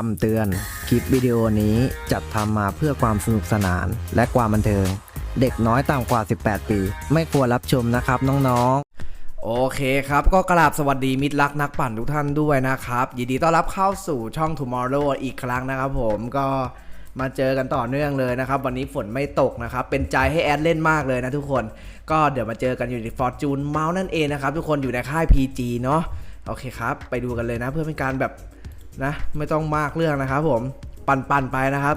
คำเตือน คลิปวิดีโอนี้จัดทำมาเพื่อความสนุกสนานและความบันเทิง เด็กน้อยต่ำกว่า 18 ปี ไม่ควรรับชมนะครับน้องๆ โอเคครับ ก็กราบสวัสดีมิตรรักนักปั่นทุกท่านด้วยนะครับ ยินดีต้อนรับเข้าสู่ช่อง Tomorrow อีกครั้งนะครับผมก็มาเจอกันต่อเนื่องเลยนะครับ วันนี้ฝนไม่ตกนะครับ เป็นใจให้แอดเล่นมากเลยนะทุกคน ก็เดี๋ยวมาเจอกันอยู่ใน Fortune m o u n t นั่นเองนะครับ ทุกคนอยู่ในค่าย PG เนาะโอเคครับ ไปดูกันเลยนะเพื่อเป็นการแบบ นะ ไม่ต้องมากเรื่องนะครับผมปั่นปั่นๆไปนะครับ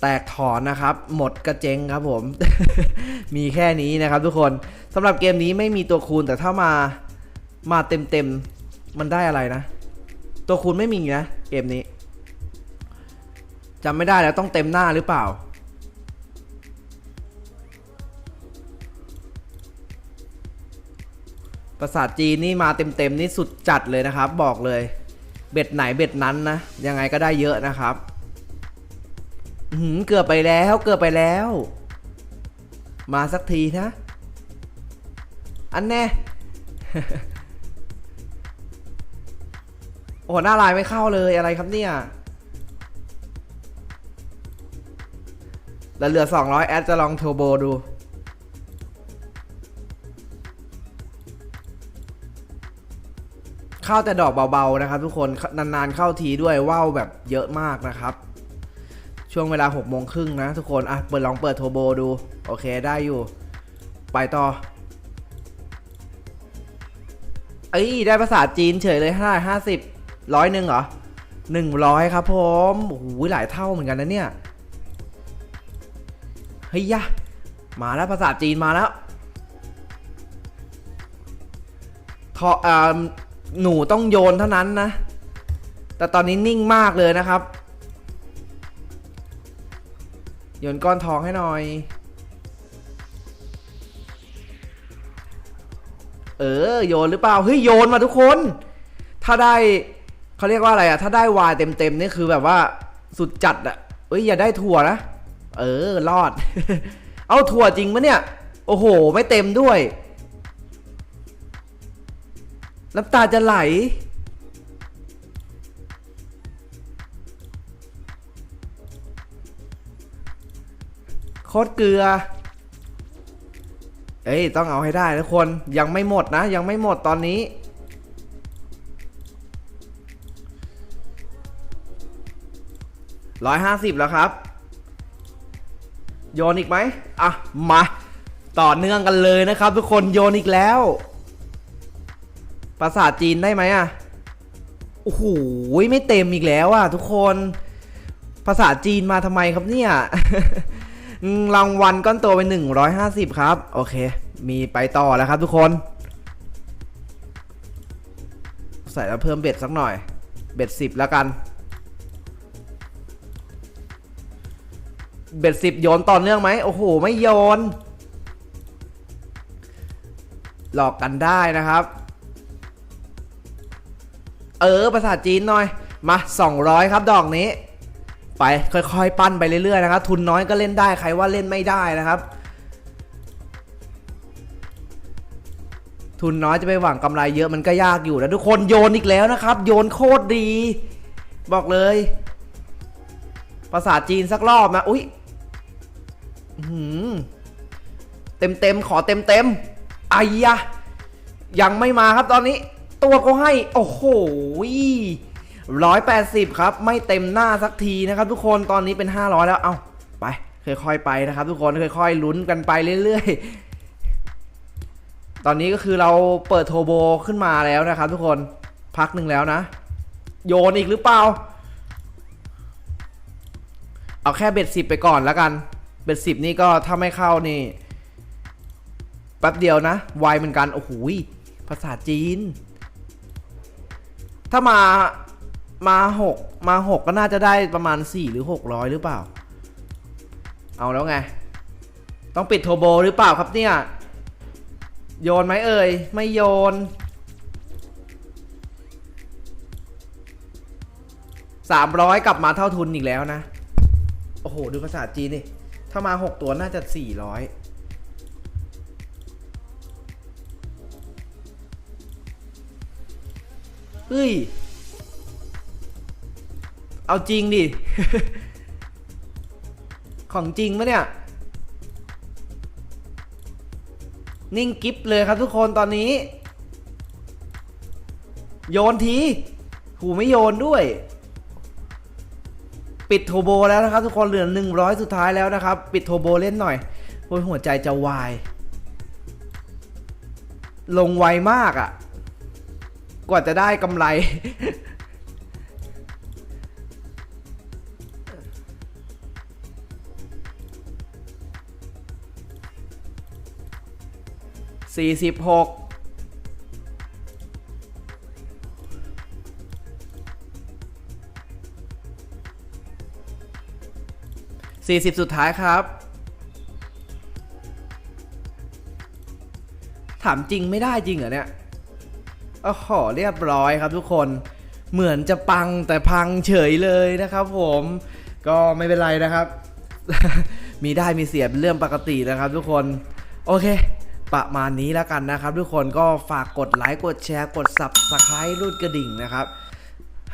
แตกถอนนะครับ หมดกระเจงครับผม มีแค่นี้นะครับทุกคนสำหรับเกมนี้ไม่มีตัวคูณแต่ถ้ามามาเต็มเต็มๆมันได้อะไรนะ ตัวคูณไม่มีนะ เกมนี้จำไม่ได้แล้วต้องเต็มหน้าหรือเปล่า ประสาจีนนี่มาเต็มๆนี่สุดจัดเลยนะครับ บอกเลย เบ็ดไหนเบ็ดนั้นนะ ยังไงก็ได้เยอะนะครับหือเกือบไปแล้วเกือบไปแล้ว มาสักทีนะ อันแน่โอ้หน้าลายไม่เข้าเลยอะไรครับเนี่ยแล้วเหลือ 200 แอดจะลองเทอร์โบดู เข้าแต่ดอกเบาๆนะครับ ทุกคนนานๆเข้าทีด้วยว่าวแบบเยอะมากนะครับ ช่วงเวลา6โมงครึ่งนะทุกคนอะเปิดลองเปิดโทโบดู โอเคได้อยู่ ไปต่อเอ้ยได้ภาษาจีนเฉยเลยห้าห้าสิบร้อยหนึ่งเหรอหนึ่งร้อยครับผมโอ้โหหลายเท่าเหมือนกันนะเนี่ยเฮ้ยยะมาแล้วภาษาจีนมาแล้วทออ่า หนูต้องโยนเท่านั้นนะ แต่ตอนนี้นิ่งมากเลยนะครับ โยนก้อนทองให้หน่อย เออ โยนหรือเปล่า เฮ้ย โยนมาทุกคน ถ้าได้เขาเรียกว่าอะไรอะถ้าได้วายเต็มๆนี่คือแบบว่าสุดจัดอะเอ้ยอย่าได้ถั่วนะ เออ รอด เอาถั่วจริงปะเนี่ย โอ้โห ไม่เต็มด้วย น้ำตาจะไหล โคตรเกลือ เอ้ย ต้องเอาให้ได้ทุกคน ยังไม่หมดนะ ยังไม่หมดตอนนี้ ร้อยห้าสิบแล้วครับ โยนอีกไหม อะ มา ต่อเนื่องกันเลยนะครับทุกคน โยนอีกแล้ว ภาษาจีนได้ไหมอะ โอ้โห ไม่เต็มอีกแล้วอะทุกคน ภาษาจีนมาทำไมครับเนี่ย รางวัลก้อนโตไป150ครับ โอเค มีไปต่อแล้วครับทุกคน ใส่แล้วเพิ่มเบ็ดสักหน่อย เบ็ดสิบแล้วกัน เบ็ดสิบโยนต่อเนื่องไหม โอ้โห ไม่โยน หลอกกันได้นะครับ เออภาษาจีนหน่อยมา 200 ครับดอกนี้ ไปค่อยๆ ปั้นไปเรื่อยๆนะครับ ทุนน้อยก็เล่นได้ใครว่าเล่นไม่ได้นะครับ ทุนน้อยจะไปหวังกำไรเยอะมันก็ยากอยู่นะทุกคนโยนอีกแล้วนะครับ โยนโคตรดี บอกเลย ภาษาจีนสักรอบนะอุ้ยเต็มเต็มๆขอเต็มเต็มๆไอ้ยะยังไม่มาครับตอนนี้ ตัวก็ให้ โอ้โหร้อยแปดสิบครับ ไม่เต็มหน้าสักทีนะครับทุกคนตอนนี้เป็นห้าร้อยแล้ว เอาไป ค่อยๆไปนะครับ ทุกคนค่อยๆลุ้นกันไปเรื่อยๆ ตอนนี้ก็คือเราเปิดโทรโบขึ้นมาแล้วนะครับทุกคนพักหนึ่งแล้วนะ โยนอีกหรือเปล่า เอาแค่เบ็ดสิบไปก่อนแล้วกัน เบ็ดสิบนี่ก็ถ้าไม่เข้านี่แป๊บเดียวนะ ไวเหมือนกัน โอ้โหภาษาจีน ถ้ามามาหกมาหกก็น่าจะได้ประมาณสี่หรือหกร้อยหรือเปล่า เอาแล้วไง ต้องปิดโทรโบหรือเปล่าครับเนี่ย โยนไหมเอ่ย ไม่โยนสามร้อยกลับมาเท่าทุนอีกแล้วนะ โอ้โห ดูภาษาจีนนี่ ถ้ามาหกตัวน่าจะสี่ร้อย เฮ้ย เอาจริงดิ ของจริงปะเนี่ย นิ่งกิฟเลยครับทุกคนตอนนี้ โยนที หูไม่โยนด้วย ปิดโทโบแล้วนะครับ ทุกคนเหลือ 100 สุดท้ายแล้วนะครับ ปิดโทโบเล่นหน่อยโอ้ยหัวใจจะวาย ลงไวมากอะ่ะ กว่าจะได้กำไร สี่สิบหกสี่สิบสุดท้ายครับ ถามจริงไม่ได้จริงเหรอเนี่ย โอ้โหเรียบร้อยครับทุกคนเหมือนจะปังแต่พังเฉยเลยนะครับผมก็ไม่เป็นไรนะครับ มีได้มีเสียเป็นเรื่องปกตินะครับ ทุกคนโอเค ประมาณนี้แล้วกันนะครับ ทุกคนก็ฝากกดไลค์กดแชร์กด Subscribe รูดกระดิ่งนะครับ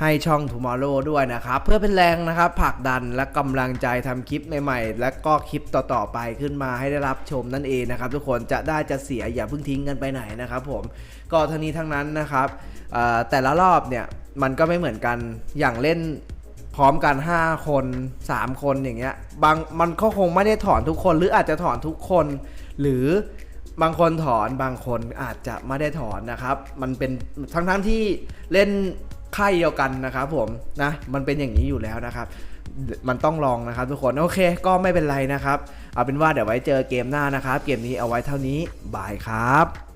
ให้ช่อง Tomorrow ด้วยนะครับ เพื่อเป็นแรงนะครับผลักดันและกำลังใจทำคลิปใหม่ๆ และก็คลิปต่อๆไปขึ้นมาให้ได้รับชมนั่นเองนะครับ ทุกคนจะได้จะเสียอย่าเพิ่งทิ้งกันไปไหนนะครับผมก็ทั้งนี้ทั้งนั้นนะครับแต่ละรอบเนี่ยมันก็ไม่เหมือนกันอย่างเล่นพร้อมกัน 5 คน 3 คนอย่างเงี้ยบางมันก็คงไม่ได้ถอนทุกคนหรืออาจจะถอนทุกคน หรือบางคนถอนบางคนอาจจะไม่ได้ถอนนะครับ มันเป็นทั้งทั้งที่เล่น ค่ายเดียวกันนะครับผมนะมันเป็นอย่างนี้อยู่แล้วนะครับ มันต้องลองนะครับทุกคนโอเคก็ไม่เป็นไรนะครับ เอาเป็นว่าเดี๋ยวไว้เจอเกมหน้านะครับ เกมนี้เอาไว้เท่านี้บายครับ